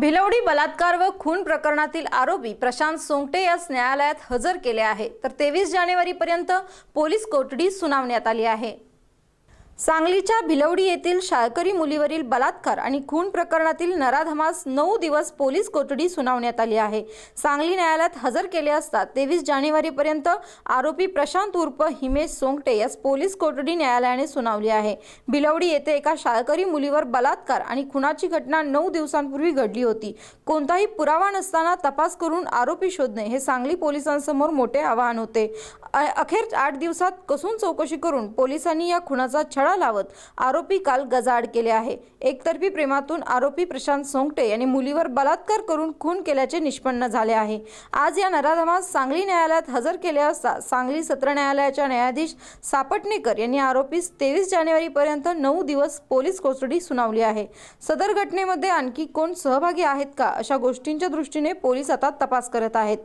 भिलवडी बलात्कार व खून प्रकरणातील आरोपी प्रशांत सोंगटे यास न्यायालयात हजर केले आहे. तर तेवीस जानेवारीपर्यंत पोलीस कोठडी सुनावण्यात आली आहे. सांगलीच्या भिलवडी येथील शाळकरी मुलीवरील बलात्कार आणि खून प्रकरणातील नराधमास नऊ दिवस पोलीस कोठडी सुनावण्यात आली आहे. सांगली न्यायालयात हजर केले असता तेवीस जानेवारीपर्यंत आरोपी प्रशांत उर्फ हिमेश सोंगटे यास पोलीस कोठडी न्यायालयाने सुनावली आहे. भिलवडी येथे एका शाळकरी मुलीवर बलात्कार आणि खुनाची घटना नऊ दिवसांपूर्वी घडली होती. कोणताही पुरावा नसताना तपास करून आरोपी शोधणे हे सांगली पोलिसांसमोर मोठे आव्हान होते. अ- अखेर आठ दिवसात कसून चौकशी करून पोलिसांनी या खुनाचा छडा लावत आरोपी काल गजाआड केले आहे. एकतर्फी प्रेमातून आरोपी प्रशांत सोंगटे यांनी मुलीवर बलात्कार करून खून केल्याचे निष्पन्न झाले आहे. आज या नराधमास सांगली न्यायालयात हजर केले असता सांगली सत्र न्यायालयाच्या न्यायाधीश सापटणेकर यांनी आरोपीस तेवीस जानेवारीपर्यंत नऊ दिवस पोलीस कोठडी सुनावली आहे. सदर घटनेमध्ये आणखी कोण सहभागी आहेत का अशा गोष्टींच्या दृष्टीने पोलीस आता तपास करत आहेत.